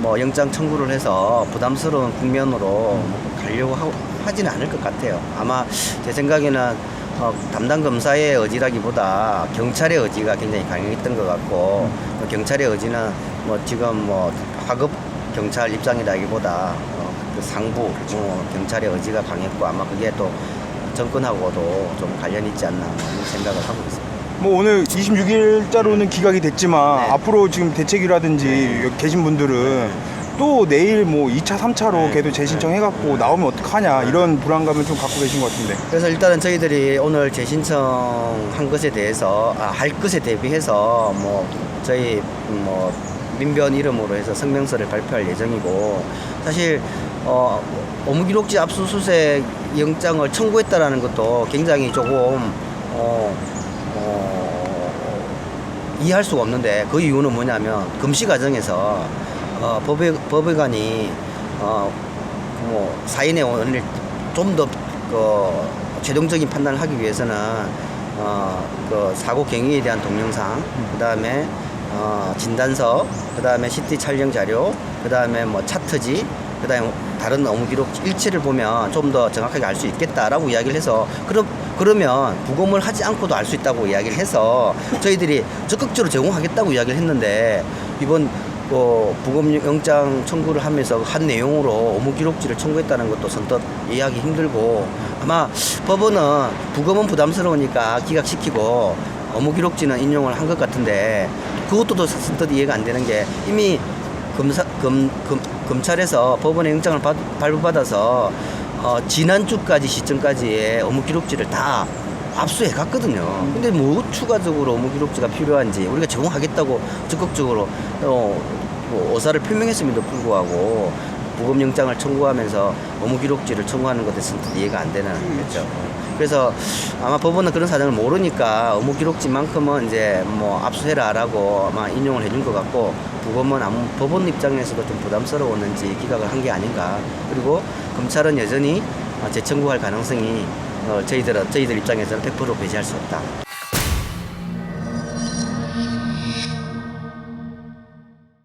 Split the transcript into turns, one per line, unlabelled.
뭐 영장 청구를 해서 부담스러운 국면으로 가려고 하고, 하지는 않을 것 같아요. 아마 제 생각에는 어, 담당 검사의 의지라기보다 경찰의 의지가 굉장히 강했던 것 같고 그 경찰의 의지는 뭐 지금 뭐 하급 경찰 입장이라기보다 어, 그 상부 어, 경찰의 의지가 강했고 아마 그게 또 정권하고도 좀 관련이 있지 않나 하는 생각을 하고 있습니다.
뭐 오늘 26일자로는 기각이 됐지만
네.
앞으로 지금 대책이라든지 여기 계신 분들은 또 내일 뭐 2차, 3차로
네.
걔도 재신청해갖고 나오면 어떡하냐 이런 불안감을 좀 갖고 계신 것 같은데.
그래서 일단은 저희들이 오늘 재신청한 것에 대해서 아, 할 것에 대비해서 뭐 저희 뭐 민변 이름으로 해서 성명서를 발표할 예정이고 사실 어 업무기록지 압수수색 영장을 청구했다라는 것도 굉장히 조금 어, 어, 이해할 수가 없는데 그 이유는 뭐냐면 금시 과정에서 어, 법의, 법의관이 어, 뭐 사인의 원을 좀더 그 최종적인 판단을 하기 위해서는 어, 그 사고 경위에 대한 동영상, 그 다음에 어, 진단서, 그 다음에 CT 촬영 자료, 그 다음에 뭐 차트지, 그 다음에 다른 업무 기록 일치를 보면 좀 더 정확하게 알 수 있겠다라고 이야기를 해서 그럼 그러면 부검을 하지 않고도 알 수 있다고 이야기를 해서 저희들이 적극적으로 제공하겠다고 이야기를 했는데 이번 어, 부검 영장 청구를 하면서 한 내용으로 업무 기록지를 청구했다는 것도 선뜻 이해하기 힘들고 아마 법원은 부검은 부담스러우니까 기각시키고 업무 기록지는 인용을 한 것 같은데 그것도 또 선뜻 이해가 안 되는 게 이미 검사 검, 검 검찰에서 법원의 영장을 받, 발부받아서 어, 지난주까지 시점까지의 업무 기록지를 다 압수해 갔거든요. 근데 뭐 추가적으로 업무 기록지가 필요한지 우리가 제공하겠다고 적극적으로 어, 뭐 의사를 표명했음에도 불구하고 부검 영장을 청구하면서 업무 기록지를 청구하는 것에 선뜻 이해가 안 되는 거죠. 그래서 아마 법원은 그런 사정을 모르니까 업무 기록지만큼은 이제 뭐 압수해라라고 아마 인용을 해준 것 같고 부검은 아무 법원 입장에서도 좀 부담스러웠는지 기각을 한 게 아닌가. 그리고 검찰은 여전히 어, 재청구할 가능성이 어, 저희들 저희들 입장에서는 100% 배제할 수 없다.